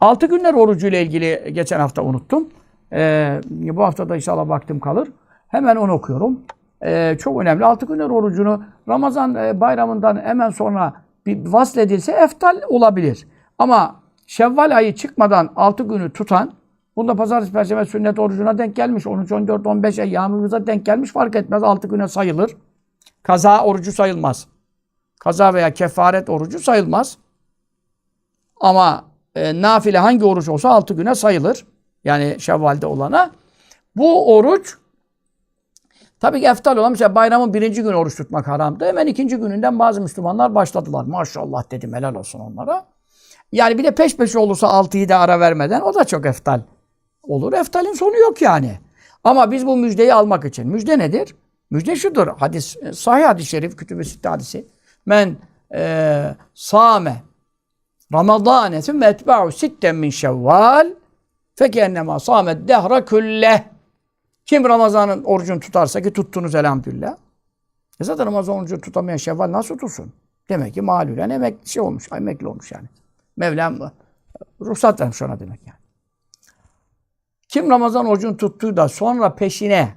Altı günler orucuyla ilgili geçen hafta unuttum. Ee, bu hafta da inşallah vaktim kalır. Hemen onu okuyorum. Ee, çok önemli. Altı günler orucunu Ramazan e, bayramından hemen sonra bir vasledilse eftal olabilir. Ama Şevval ayı çıkmadan altı günü tutan, bunda pazartesi, perşembe sünnet orucuna denk gelmiş. 13, 14, 15 ay yağmurumuza denk gelmiş fark etmez. Altı güne sayılır. Kaza orucu sayılmaz. Kaza veya kefaret orucu sayılmaz. Ama e, nafile hangi oruç olsa 6 güne sayılır. Yani Şevval'de olana. Bu oruç tabii ki eftal olan mesela bayramın birinci günü oruç tutmak haramdı. Hemen ikinci gününden bazı Müslümanlar başladılar. Maşallah dedim helal olsun onlara. Yani bir de peş peşe olursa 6'yı da ara vermeden o da çok eftal olur. Eftalin sonu yok yani. Ama biz bu müjdeyi almak için. Müjde nedir? Müjde şudur. Hadis, sahih hadis-i şerif, kütüb-i sitte hadisi. Men e, same Ramazane sümme etba'u sitten min şevval fekennema samet dehra külle. Kim Ramazan'ın orucunu tutarsa ki tuttunuz elhamdülillah. E zaten Ramazan orucu tutamayan şevval nasıl tutsun? Demek ki malülen emek şey olmuş, emekli olmuş yani. Mevlam ruhsat vermiş ona demek yani. Kim Ramazan orucunu tuttuğu da sonra peşine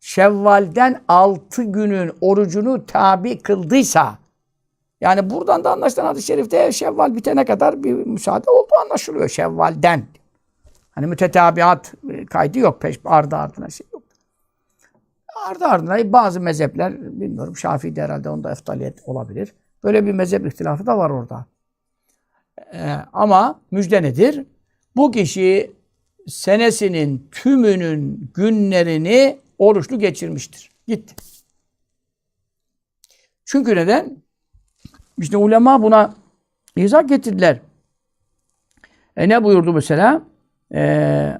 Şevval'den 6 günün orucunu tabi kıldıysa yani buradan da anlaşılan hadis-i şerifte Şevval bitene kadar bir müsaade olduğu anlaşılıyor Şevval'den. Hani mütetabiat e, kaydı yok. Peş ardı ardına şey yok. Ardı ardına bazı mezhepler bilmiyorum Şafii'de herhalde onda eftaliyet olabilir. Böyle bir mezhep ihtilafı da var orada. Ee, ama müjde nedir? Bu kişi senesinin tümünün günlerini oruçlu geçirmiştir. Gitti. Çünkü neden? İşte ulema buna izah getirdiler. E ne buyurdu mesela? Ee,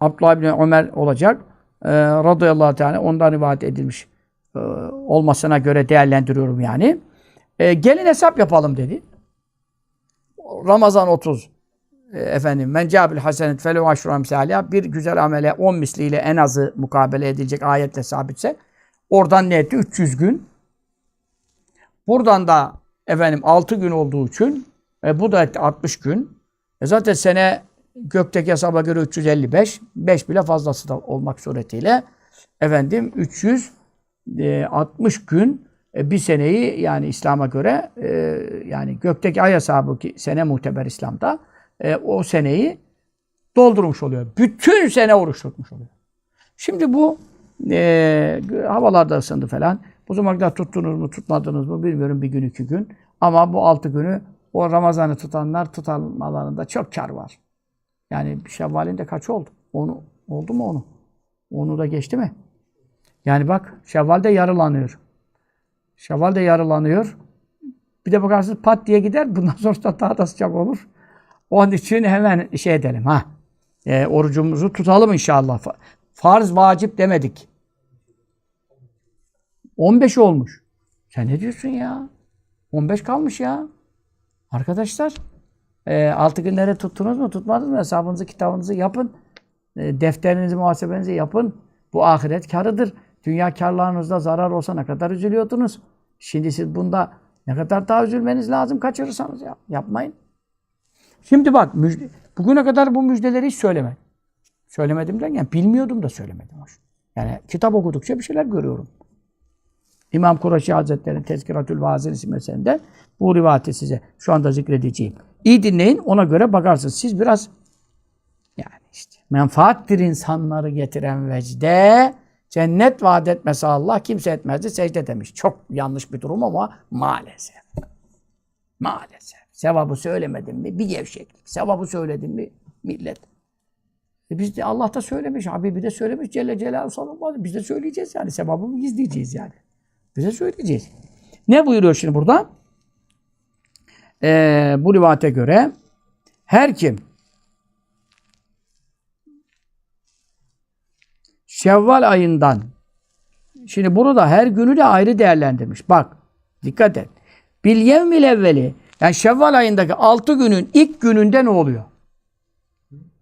Abdullah bin Ömer olacak. Ee, radıyallahu teala ondan rivayet edilmiş ee, olmasına göre değerlendiriyorum yani. Ee, gelin hesap yapalım dedi. Ramazan 30 e, efendim men cabil hasenet felev aşru amsaliha bir güzel amele 10 misliyle en azı mukabele edilecek ayetle sabitse oradan ne etti? 300 gün. Buradan da efendim 6 gün olduğu için e, bu da etti 60 gün. E zaten sene gökteki hesaba göre 355. 5 bile fazlası da olmak suretiyle efendim 360 gün e, bir seneyi yani İslam'a göre e, yani gökteki ay hesabı ki sene muhteber İslam'da e, o seneyi doldurmuş oluyor. Bütün sene oruç tutmuş oluyor. Şimdi bu e, havalarda ısındı falan. Zamana kadar tuttunuz mu tutmadınız mı bilmiyorum bir gün iki gün. Ama bu altı günü o Ramazan'ı tutanlar tutanmalarında çok kar var. Yani Şevval'in de kaç oldu? Onu, oldu mu onu? Onu da geçti mi? Yani bak Şevval'de yarılanıyor. Şevval'de yarılanıyor. Bir de bakarsınız pat diye gider. Bundan sonra da daha da sıcak olur. Onun için hemen şey edelim ha. E, orucumuzu tutalım inşallah. Farz vacip demedik. 15 olmuş. Sen ne diyorsun ya? 15 kalmış ya. Arkadaşlar e, 6 günlere tuttunuz mu tutmadınız mı? Hesabınızı kitabınızı yapın. E, defterinizi muhasebenizi yapın. Bu ahiret karıdır. Dünya karlarınızda zarar olsa ne kadar üzülüyordunuz. Şimdi siz bunda ne kadar daha üzülmeniz lazım kaçırırsanız ya. Yapmayın. Şimdi bak müjde, bugüne kadar bu müjdeleri hiç söylemedim. Söylemedim derken bilmiyordum da söylemedim. Yani kitap okudukça bir şeyler görüyorum. İmam Kuraşi Hazretleri'nin Tezkiratül Vazir isimli eserinde bu rivayeti size şu anda zikredeceğim. İyi dinleyin ona göre bakarsınız. Siz biraz yani işte menfaattir insanları getiren vecde cennet vaat etmese Allah kimse etmezdi secde demiş. Çok yanlış bir durum ama maalesef. Maalesef. Sevabı söylemedim mi bir gevşeklik. Sevabı söyledim mi millet. E biz de Allah da söylemiş, Habibi de söylemiş Celle Celaluhu sallallahu Biz de söyleyeceğiz yani. Sevabı mı gizleyeceğiz yani. Bize söyleyeceğiz. Ne buyuruyor şimdi burada? Ee, bu rivayete göre her kim Şevval ayından şimdi burada her günü de ayrı değerlendirmiş. Bak dikkat et. Bil yevmil evveli yani Şevval ayındaki 6 günün ilk gününde ne oluyor?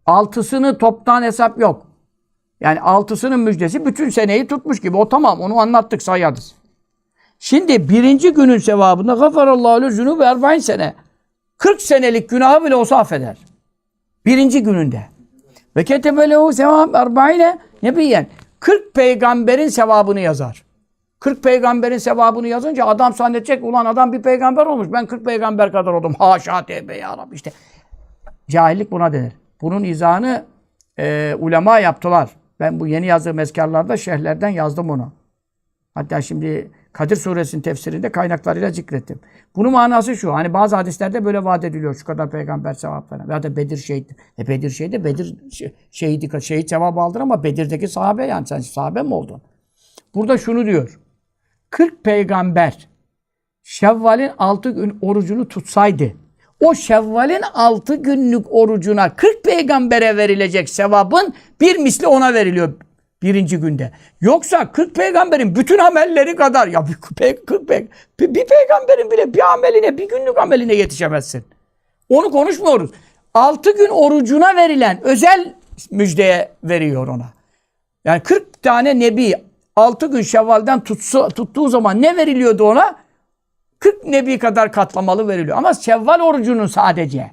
Altısını toptan hesap yok. Yani altısının müjdesi bütün seneyi tutmuş gibi. O tamam onu anlattık sayarız. Şimdi birinci günün sevabında gafarallahu le zünub erbain sene. 40 senelik günahı bile olsa affeder. Birinci gününde. Ve ketebelehu sevap arba'ine nebiyen. 40 peygamberin sevabını yazar. 40 peygamberin sevabını yazınca adam zannedecek ulan adam bir peygamber olmuş. Ben 40 peygamber kadar oldum. Haşa tevbe ya Rabbi işte. Cahillik buna denir. Bunun izahını e, ulema yaptılar. Ben bu yeni yazdığım eskarlarda şerhlerden yazdım onu. Hatta şimdi Kadir suresinin tefsirinde kaynaklarıyla zikrettim. Bunun manası şu. Hani bazı hadislerde böyle vaat ediliyor. Şu kadar peygamber sevap falan. Ya da Bedir şehit. E Bedir şehidi, Bedir şe- şehidi, şehit sevabı aldın ama Bedir'deki sahabe yani sen sahabe mi oldun? Burada şunu diyor. 40 peygamber Şevval'in 6 gün orucunu tutsaydı o Şevval'in 6 günlük orucuna 40 peygambere verilecek sevabın bir misli ona veriliyor birinci günde. Yoksa 40 peygamberin bütün amelleri kadar ya bir, pe- 40 pe- bir, bir peygamberin bile bir ameline bir günlük ameline yetişemezsin. Onu konuşmuyoruz. 6 gün orucuna verilen özel müjdeye veriyor ona. Yani 40 tane nebi 6 gün Şevval'den tutsu, tuttuğu zaman ne veriliyordu ona? 40 nebi kadar katlamalı veriliyor. Ama Şevval orucunun sadece.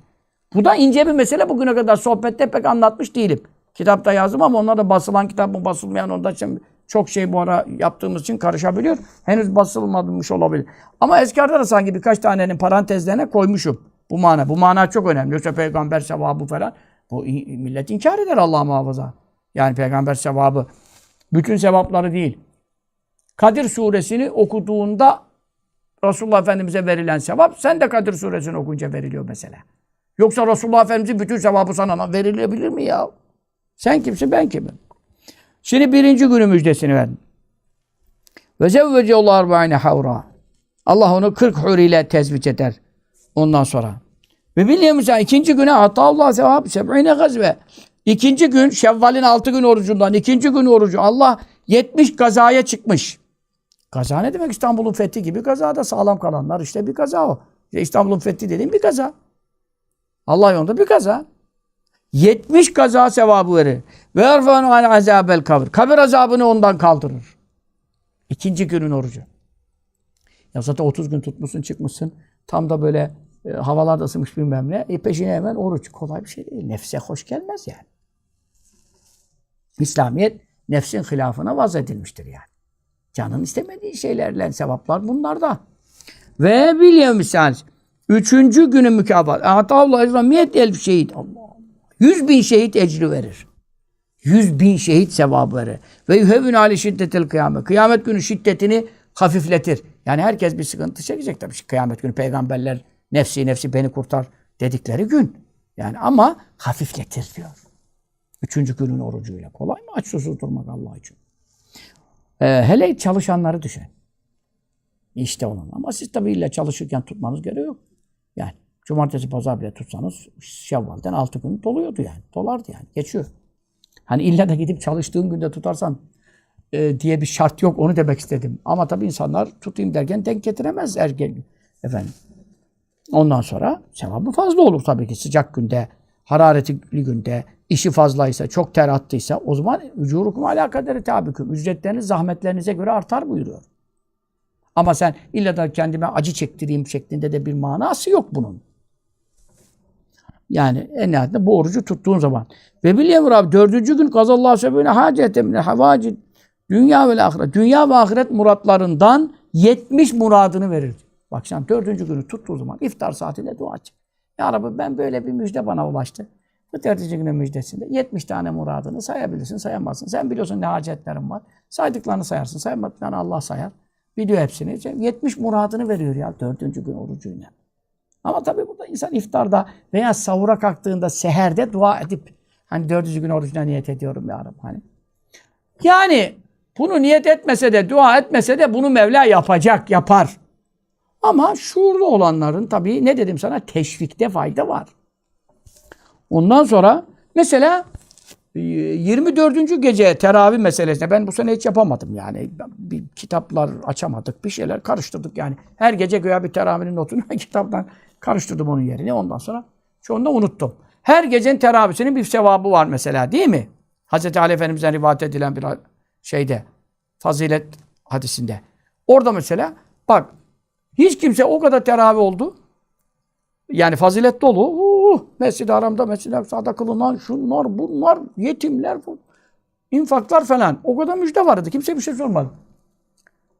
Bu da ince bir mesele. Bugüne kadar sohbette pek anlatmış değilim. Kitapta yazdım ama onlar da basılan kitap mı basılmayan onda için çok şey bu ara yaptığımız için karışabiliyor. Henüz basılmamış olabilir. Ama eskarda da sanki birkaç tanenin parantezlerine koymuşum. Bu mana. Bu mana çok önemli. Yoksa peygamber sevabı falan. Bu millet inkar eder Allah muhafaza. Yani peygamber sevabı. Bütün sevapları değil. Kadir suresini okuduğunda Resulullah Efendimiz'e verilen sevap sen de Kadir suresini okunca veriliyor mesela. Yoksa Resulullah Efendimiz'in bütün sevabı sana verilebilir mi ya? Sen kimsin ben kimim? Şimdi birinci günü müjdesini verdim. Ve zevvece Allah arba'ine havra. Allah onu 40 huriyle tezviç eder. Ondan sonra. Ve biliyor musun ikinci güne hatta Allah sevap seb'ine gazve. İkinci gün Şevval'in altı gün orucundan ikinci gün orucu Allah 70 gazaya çıkmış. Gaza ne demek? İstanbul'un fethi gibi gazada sağlam kalanlar işte bir gaza o. İşte İstanbul'un fethi dediğim bir gaza. Allah yolunda bir gaza. 70 gaza sevabı verir. Ve erfanu an azabel kabir. Kabir azabını ondan kaldırır. İkinci günün orucu. Ya zaten 30 gün tutmuşsun çıkmışsın. Tam da böyle e, havalar da ısınmış bilmem ne. E peşine hemen oruç. Kolay bir şey değil. Nefse hoş gelmez yani. İslamiyet nefsin hilafına vaz edilmiştir yani. Canın istemediği şeylerle sevaplar bunlarda. Ve biliyor misal üçüncü günün mükafat. Atavla İslamiyet el şehit. Allah Allah. Yüz bin şehit ecri verir. Yüz bin şehit verir. Ve yuhevün ali şiddetil kıyamet. Kıyamet günü şiddetini hafifletir. Yani herkes bir sıkıntı çekecek tabii. Kıyamet günü peygamberler nefsi nefsi beni kurtar dedikleri gün. Yani ama hafifletir diyor. Üçüncü günün orucuyla. Kolay mı aç susuz durmak Allah için? Ee, hele çalışanları düşün. İşte onun. Ama siz tabii illa çalışırken tutmanız gereği yok. Yani cumartesi pazar bile tutsanız Şevval'den altı gün doluyordu yani. Dolardı yani. Geçiyor. Hani illa da gidip çalıştığın günde tutarsan e, diye bir şart yok. Onu demek istedim. Ama tabii insanlar tutayım derken denk getiremez ergen efendim. Ondan sonra sevabı fazla olur tabii ki. Sıcak günde, hararetli günde, işi fazlaysa, çok ter attıysa o zaman ücurukum alakaderi tabiküm. Ücretleriniz zahmetlerinize göre artar buyuruyor. Ama sen illa da kendime acı çektireyim şeklinde de bir manası yok bunun. Yani en nihayetinde bu orucu tuttuğun zaman. Ve bileyim Rabbi dördüncü gün kazallahu sebebine hacete mine havacid. Dünya ve ahiret. Dünya ve ahiret muratlarından 70 muradını verir. Bak sen dördüncü günü tuttuğu zaman iftar saatinde dua edecek. Ya Rabbi ben böyle bir müjde bana ulaştı. Bu dördüncü günün müjdesinde 70 tane muradını sayabilirsin, sayamazsın. Sen biliyorsun ne hacetlerin var. Saydıklarını sayarsın, saymadıklarını Allah sayar. Biliyor hepsini. 70 muradını veriyor ya dördüncü gün orucuyla. Ama tabii burada insan iftarda veya sahura kalktığında seherde dua edip hani dördüncü gün orucuna niyet ediyorum ya Rabbi hani. Yani bunu niyet etmese de dua etmese de bunu Mevla yapacak, yapar. Ama şuurlu olanların tabii ne dedim sana teşvikte fayda var. Ondan sonra mesela e, 24. gece teravih meselesine ben bu sene hiç yapamadım yani. Bir kitaplar açamadık, bir şeyler karıştırdık yani. Her gece göya bir teravihinin notunu kitaptan karıştırdım onun yerine. Ondan sonra çoğunu da unuttum. Her gecenin teravihisinin bir sevabı var mesela değil mi? Hazreti Ali Efendimiz'den rivayet edilen bir şeyde, fazilet hadisinde. Orada mesela bak hiç kimse o kadar teravih oldu. Yani fazilet dolu. Uh, Mescid-i Haram'da, Mescid-i Aksa'da kılınan şunlar, bunlar, yetimler, infaklar falan. O kadar müjde vardı. Kimse bir şey sormadı.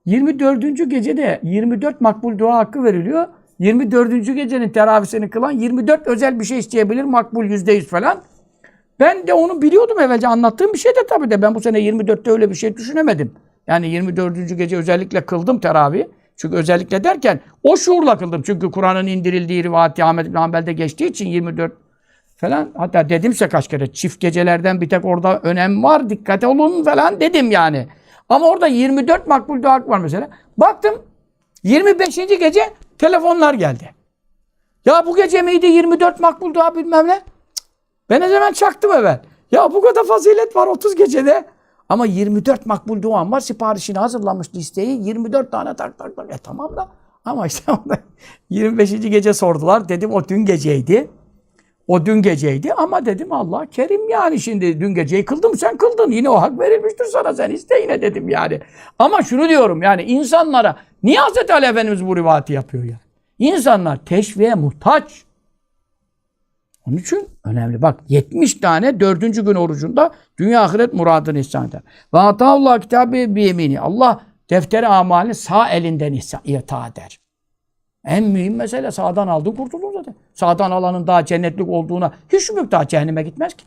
24. gecede 24 makbul dua hakkı veriliyor. 24. gecenin teravisini kılan 24 özel bir şey isteyebilir. Makbul %100 falan. Ben de onu biliyordum evvelce. Anlattığım bir şey de tabii de. Ben bu sene 24'te öyle bir şey düşünemedim. Yani 24. gece özellikle kıldım teravih. Çünkü özellikle derken o şuurla kıldım. Çünkü Kur'an'ın indirildiği rivayeti Ahmet bin Hanbel'de geçtiği için 24 falan. Hatta dedimse kaç kere çift gecelerden bir tek orada önem var. Dikkate olun falan dedim yani. Ama orada 24 makbul dua hakkı var mesela. Baktım 25. gece telefonlar geldi. Ya bu gece miydi 24 makbul dua bilmem ne? Cık. Ben zaman çaktım evvel. Ya bu kadar fazilet var 30 gecede. Ama 24 makbul duam var. Siparişini hazırlamış listeyi. 24 tane tak tak tak. E tamam da. Ama işte orada 25. gece sordular. Dedim o dün geceydi. O dün geceydi ama dedim Allah kerim yani şimdi dün geceyi kıldım sen kıldın. Yine o hak verilmiştir sana sen iste yine dedim yani. Ama şunu diyorum yani insanlara niye Hazreti Ali Efendimiz bu rivayeti yapıyor ya? İnsanlar teşviğe muhtaç. Onun için önemli. Bak 70 tane dördüncü gün orucunda dünya ahiret muradını ihsan eder. Ve Allah kitabı bir yemini. Allah defteri amalini sağ elinden ihsan, ita eder. En mühim mesele sağdan aldığın kurtulur zaten. Sağdan alanın daha cennetlik olduğuna hiç şüphe daha cehenneme gitmez ki.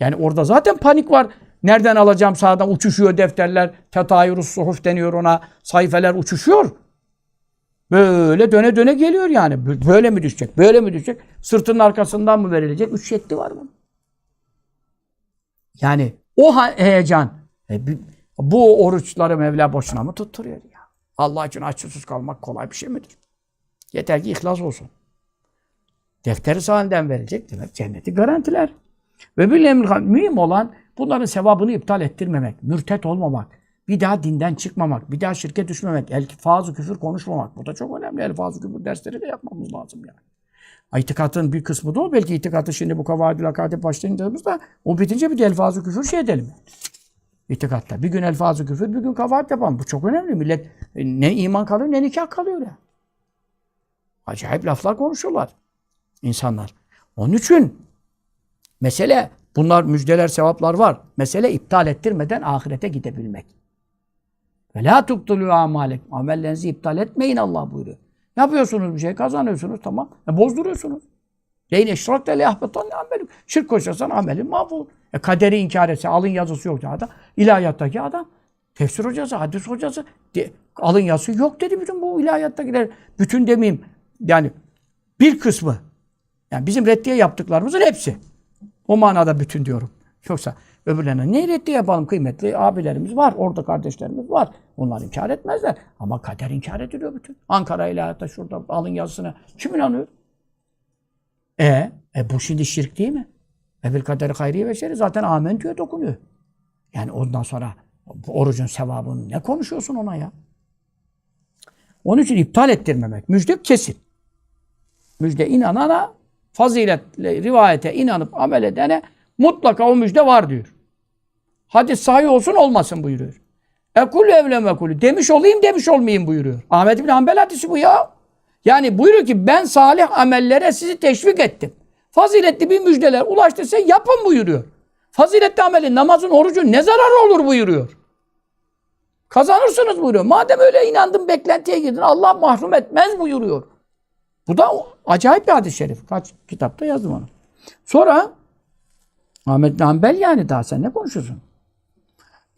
Yani orada zaten panik var. Nereden alacağım sağdan uçuşuyor defterler. Tetayürus suhuf deniyor ona. Sayfeler uçuşuyor. Böyle döne döne geliyor yani. Böyle mi düşecek? Böyle mi düşecek? Sırtının arkasından mı verilecek? Üç şekli var bunun. Yani o heyecan. E, bu oruçları Mevla boşuna mı tutturuyor ya? Allah için aç susuz kalmak kolay bir şey midir? Yeter ki ihlas olsun. Defteri sahiden verecek demek cenneti garantiler. Ve bir emri mühim olan bunların sevabını iptal ettirmemek, mürtet olmamak, bir daha dinden çıkmamak, bir daha şirke düşmemek, elfazı küfür konuşmamak. Bu da çok önemli. Elfazı küfür dersleri de yapmamız lazım yani. İtikatın bir kısmı da o. Belki itikatı şimdi bu kavadül akade başlayınca o bitince bir de elfazı küfür şey edelim. İtikatta. Bir gün elfazı küfür, bir gün kavaat yapalım. Bu çok önemli. Millet e, ne iman kalıyor ne nikah kalıyor ya. Acayip laflar konuşuyorlar insanlar. Onun için mesele bunlar müjdeler, sevaplar var. Mesele iptal ettirmeden ahirete gidebilmek. Ve la tubtulu amalek. Amellerinizi iptal etmeyin Allah buyuruyor. Yapıyorsunuz bir şey, kazanıyorsunuz tamam. E, bozduruyorsunuz. Leyne eşrakte le ahbetan amelüm. Şirk koşarsan amelin mahvolur. E, kaderi inkar etse, alın yazısı yok adam. İlahiyattaki adam. Tefsir hocası, hadis hocası. De, alın yazısı yok dedi bütün bu ilahiyattakiler. Bütün demeyeyim. Yani bir kısmı. Yani bizim reddiye yaptıklarımızın hepsi. O manada bütün diyorum. Yoksa öbürlerine ne reddiye yapalım kıymetli abilerimiz var. Orada kardeşlerimiz var. Onlar inkar etmezler. Ama kader inkar ediliyor bütün. Ankara ilahiyatta şurada alın yazısına. Kim inanıyor? E, e bu şimdi şirk değil mi? Ebil kaderi hayriye ve şerri zaten amen diyor dokunuyor. Yani ondan sonra orucun sevabını ne konuşuyorsun ona ya? Onun için iptal ettirmemek. Müjde kesin. Müjde inanana, faziletle, rivayete inanıp amel edene mutlaka o müjde var diyor. Hadis sahih olsun olmasın buyuruyor. Ekul evlem ekulü. Demiş olayım demiş olmayayım buyuruyor. Ahmet bin Hanbel hadisi bu ya. Yani buyuruyor ki ben salih amellere sizi teşvik ettim. Faziletli bir müjdeler ulaştıysa yapın buyuruyor. Faziletli amelin, namazın, orucun ne zararı olur buyuruyor. Kazanırsınız buyuruyor. Madem öyle inandın, beklentiye girdin. Allah mahrum etmez buyuruyor. Bu da acayip bir hadis-i şerif. Kaç kitapta yazdım onu. Sonra Ahmet Hanbel yani daha sen ne konuşuyorsun?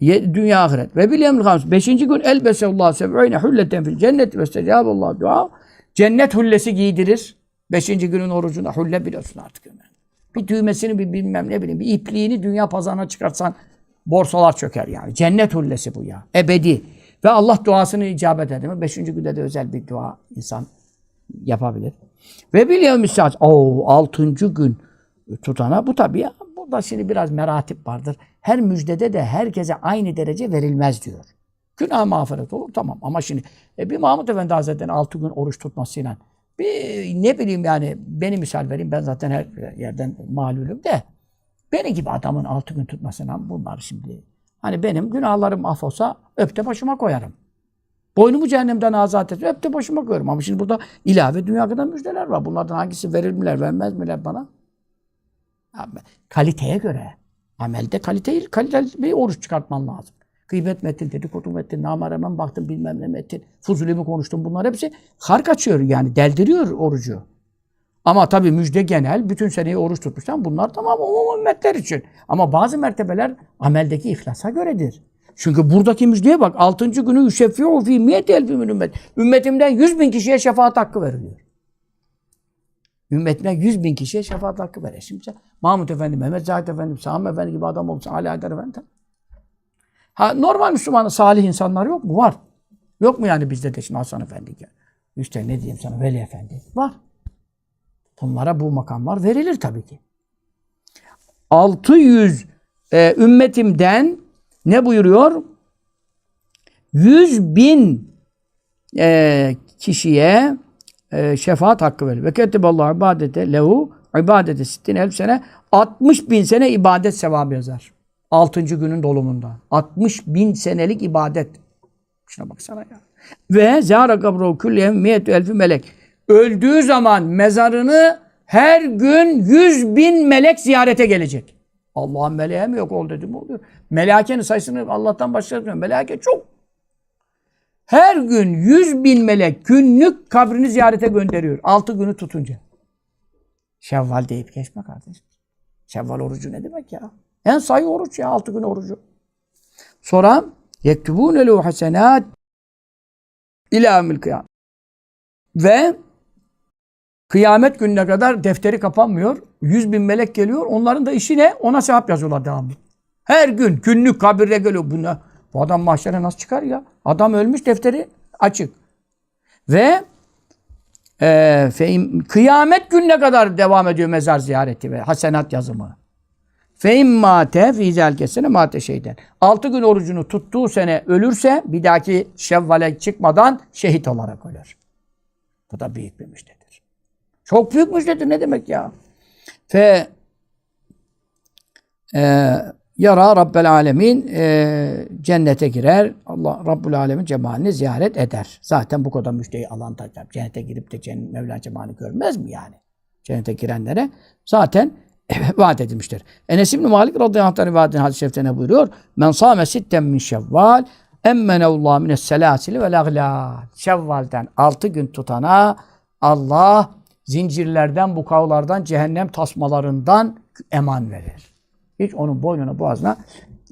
Ye, dünya ahiret. Ve bil emri hams. Beşinci gün elbeseullah seb'ine hulleten fil cennet ve stecaballah dua. Cennet hullesi giydirir. Beşinci günün orucunda hulle biliyorsun artık. Bir düğmesini bir bilmem ne bileyim bir ipliğini dünya pazarına çıkartsan borsalar çöker yani. Cennet hullesi bu ya. Ebedi. Ve Allah duasını icabet eder. Beşinci günde de özel bir dua insan yapabilir. Ve bil yevmi saat. Oo, altıncı gün tutana bu tabii ya. Burada şimdi biraz meratip vardır. Her müjdede de herkese aynı derece verilmez diyor. Günah mağfiret olur tamam ama şimdi e, bir Mahmut Efendi Hazretleri'nin altı gün oruç tutmasıyla bir ne bileyim yani beni misal vereyim ben zaten her yerden malulüm de beni gibi adamın altı gün tutmasına bunlar şimdi hani benim günahlarım affolsa öpte başıma koyarım. Boynumu cehennemden azat et. Hep de başıma koyuyorum. Ama şimdi burada ilave dünya kadar müjdeler var. Bunlardan hangisi verir miler, vermez miler bana? Kaliteye göre. Amelde kaliteyi, kaliteli bir oruç çıkartman lazım. Gıybet mi ettin, dedikodu mu ettin, namareme mi baktın, bilmem ne mi ettin, fuzuli mi konuştun bunlar hepsi hark açıyor yani, deldiriyor orucu. Ama tabii müjde genel, bütün seneyi oruç tutmuşsan bunlar tamam umum ümmetler için. Ama bazı mertebeler ameldeki ihlasa göredir. Çünkü buradaki müjdeye bak, 6. günü yüşeffi'u fî miyeti elfi min ümmet. Ümmetimden 100 bin kişiye şefaat hakkı veriliyor. Ümmetine 100 bin kişiye şefaat hakkı verir. Şimdi sen Mahmut Efendi, Mehmet Zahid Efendi, Sami Efendi gibi adam olsa, Ali Haydar Efendi. Ha, normal Müslüman, salih insanlar yok mu? Var. Yok mu yani bizde de şimdi Hasan Efendi? gibi? İşte ne diyeyim sana Veli Efendi. Var. Bunlara bu makamlar verilir tabii ki. 600 e, ümmetimden ne buyuruyor? 100 bin e, kişiye e, şefaat hakkı verir. Ve ketteballahu ibadete lehu ibadete sittin elf sene 60 bin sene ibadet sevabı yazar. 6. günün dolumunda. 60 bin senelik ibadet. Şuna baksana ya. Ve zâra kabru külliyen miyetü elfi melek. Öldüğü zaman mezarını her gün 100 bin melek ziyarete gelecek. Allah'ın meleğe mi yok ol dedim oluyor. Melakenin sayısını Allah'tan başka Melake çok. Her gün 100 bin melek günlük kabrini ziyarete gönderiyor. 6 günü tutunca. Şevval deyip geçme kardeşim. Şevval orucu ne demek ya? En sayı oruç ya 6 gün orucu. Sonra yektubûne lehu hasenât ilâ ömül kıyam. Ve kıyamet gününe kadar defteri kapanmıyor. 100 bin melek geliyor. Onların da işi ne? Ona sevap yazıyorlar devamlı. Her gün günlük kabirde geliyor. Bunlar, bu adam mahşere nasıl çıkar ya? Adam ölmüş defteri açık. Ve e, fe- kıyamet gününe kadar devam ediyor mezar ziyareti ve hasenat yazımı. Fe mate fi zelkesine mate şeyden. Altı gün orucunu tuttuğu sene ölürse bir dahaki şevvale çıkmadan şehit olarak ölür. Bu da büyük bir müjdedir. Çok büyük müjdedir ne demek ya? Fe e, yara Rabbel Alemin e, cennete girer. Allah Rabbul Alemin cemalini ziyaret eder. Zaten bu kadar müjdeyi alan da cennete girip de cennet, Mevla cemalini görmez mi yani? Cennete girenlere zaten vaat edilmiştir. Enes İbni Malik radıyallahu anh rivayetinin hadis-i şerifte ne buyuruyor? Men sâme sitten min şevval emmenevullah mines selasili vel aglal. Şevval'den altı gün tutana Allah zincirlerden, bukavlardan, cehennem tasmalarından eman verir. Hiç onun boynuna, boğazına,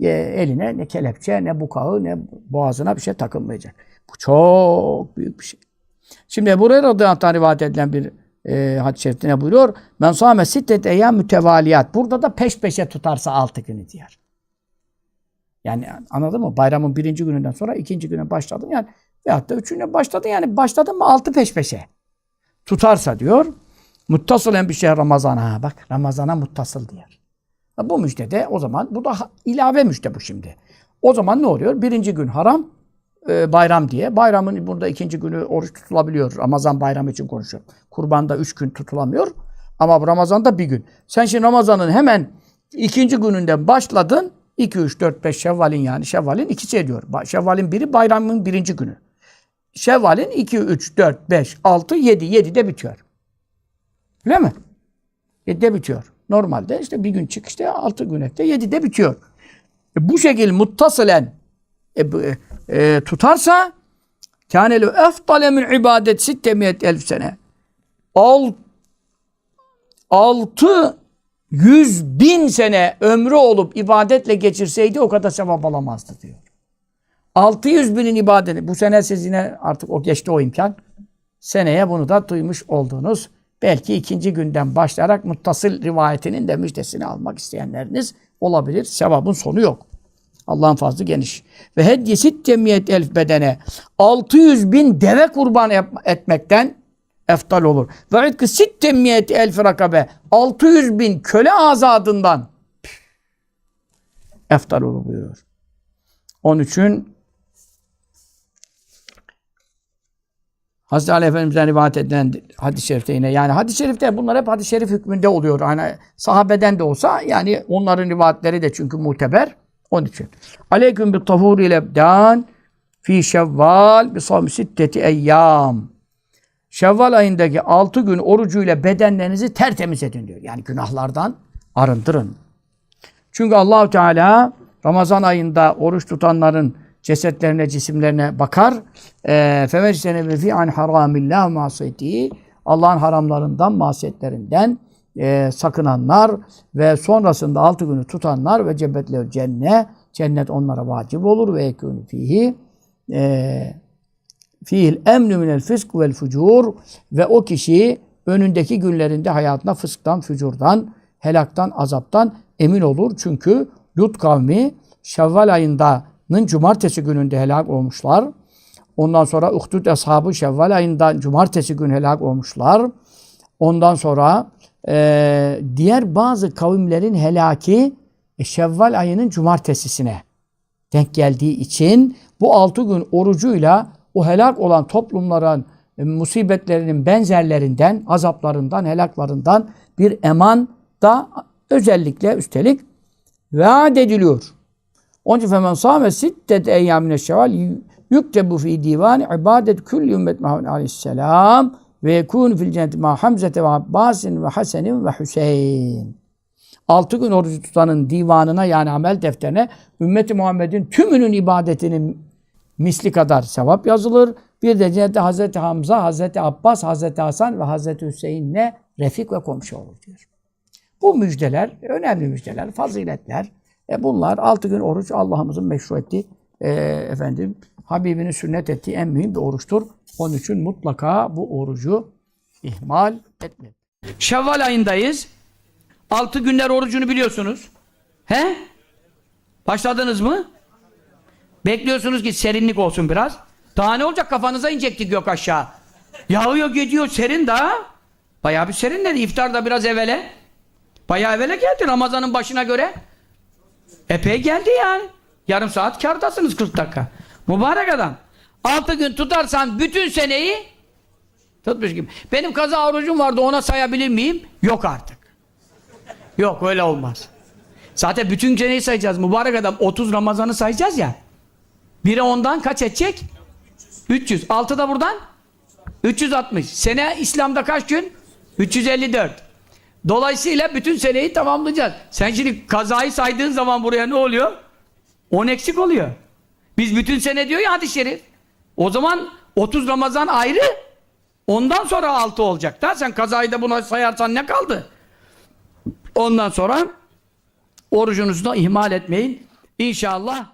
e, eline ne kelepçe, ne bukağı, ne boğazına bir şey takılmayacak. Bu çok büyük bir şey. Şimdi buraya radıyallahu anh rivayet edilen bir e, hadis-i şerifte buyuruyor? Men sâme sittet eyyâm mütevaliyat. Burada da peş peşe tutarsa altı günü diyor. Yani anladın mı? Bayramın birinci gününden sonra ikinci güne başladın yani veyahut da üçüne başladın yani başladın mı altı peş peşe. Tutarsa diyor. Muttasılen bir şey Ramazan'a. Bak Ramazan'a muttasıl diyor. Bu müjde de o zaman bu da ilave müjde bu şimdi. O zaman ne oluyor? Birinci gün haram, e, bayram diye. Bayramın burada ikinci günü oruç tutulabiliyor. Ramazan bayramı için konuşuyorum. Kurbanda üç gün tutulamıyor. Ama Ramazan'da bir gün. Sen şimdi Ramazan'ın hemen ikinci gününden başladın. 2, 3, 4, 5 Şevval'in yani Şevval'in ikisi ediyor. Şevval'in biri bayramın birinci günü. Şevval'in 2, 3, 4, 5, 6, 7. 7'de bitiyor. Öyle mi? 7'de bitiyor. Normalde işte bir gün çıkışta 6 gün etti. 7'de bitiyor. E, bu şekil muttasılen e, e, e, tutarsa kânelü efdale min ibadet sittemiyet elf sene. Al, altı yüz bin sene ömrü olup ibadetle geçirseydi o kadar sevap alamazdı diyor. 600 binin ibadeti. Bu sene siz yine artık o geçti o imkan. Seneye bunu da duymuş oldunuz. Belki ikinci günden başlayarak muttasıl rivayetinin de müjdesini almak isteyenleriniz olabilir. Sevabın sonu yok. Allah'ın fazlı geniş. Ve hediyesi temiyet elf bedene 600 bin deve kurban etmekten eftal olur. Ve itkı sit temiyet elf rakabe 600 bin köle azadından eftal olur buyuruyor. Onun için Hazreti Ali Efendimiz'den rivayet edilen hadis-i şerifte yine yani hadis-i şerifte bunlar hep hadis-i şerif hükmünde oluyor. Hani sahabeden de olsa yani onların rivayetleri de çünkü muteber. Onun için. Aleyküm bi tahur ile ebdan fi şevval bi savmi sitteti eyyam. Şevval ayındaki altı gün orucuyla bedenlerinizi tertemiz edin diyor. Yani günahlardan arındırın. Çünkü Allahu Teala Ramazan ayında oruç tutanların cesetlerine, cisimlerine bakar. Femeçsene ve fi an haramillah masiyeti Allah'ın haramlarından, masiyetlerinden e, sakınanlar ve sonrasında altı günü tutanlar ve cebetler cennet cennet onlara vacip olur ve ekûnü fihi e, fihil emnü minel fisk vel fucur ve o kişi önündeki günlerinde hayatına fısktan, fücurdan, helaktan, azaptan emin olur. Çünkü Lut kavmi Şevval ayındanın cumartesi gününde helak olmuşlar. Ondan sonra Uhdud ashabı Şevval ayında cumartesi gün helak olmuşlar. Ondan sonra e, diğer bazı kavimlerin helaki e, Şevval ayının cumartesisine denk geldiği için bu altı gün orucuyla o helak olan toplumların e, musibetlerinin benzerlerinden, azaplarından, helaklarından bir eman da özellikle üstelik vaat ediliyor. Onun için femen sâme sittet eyyâmine şeval yüktebu fi divani ibadet külli ümmet Muhammed aleyhisselam ve yekûn fil cenneti ma Hamzete ve Abbasin ve Hasenin ve Hüseyin. Altı gün orucu tutanın divanına yani amel defterine ümmeti Muhammed'in tümünün ibadetinin misli kadar sevap yazılır. Bir de cennette Hazreti Hamza, Hazreti Abbas, Hazreti Hasan ve Hazreti Hüseyin'le refik ve komşu olur diyor. Bu müjdeler, önemli müjdeler, faziletler. E bunlar altı gün oruç Allah'ımızın meşru ettiği, e, efendim, Habibinin sünnet ettiği en mühim bir oruçtur. Onun için mutlaka bu orucu ihmal etmeyin. Şevval ayındayız. Altı günler orucunu biliyorsunuz. He? Başladınız mı? Bekliyorsunuz ki serinlik olsun biraz. Daha ne olacak kafanıza inecektik yok aşağı. Yağıyor gidiyor serin daha. Bayağı bir serinledi. İftar da biraz evvele. Bayağı evvele geldi Ramazan'ın başına göre. Epey geldi yani. Yarım saat kârdasınız 40 dakika. Mübarek adam. Altı gün tutarsan bütün seneyi tutmuş gibi. Benim kaza orucum vardı ona sayabilir miyim? Yok artık. Yok öyle olmaz. Zaten bütün seneyi sayacağız. Mübarek adam 30 Ramazan'ı sayacağız ya. Biri ondan kaç edecek? 300. 6 da buradan? 360. Sene İslam'da kaç gün? 354. Dolayısıyla bütün seneyi tamamlayacağız. Sen şimdi kazayı saydığın zaman buraya ne oluyor? 10 eksik oluyor. Biz bütün sene diyor ya hadis-i şerif. O zaman 30 Ramazan ayrı. Ondan sonra 6 olacak da sen kazayı da buna sayarsan ne kaldı? Ondan sonra orucunuzu da ihmal etmeyin. İnşallah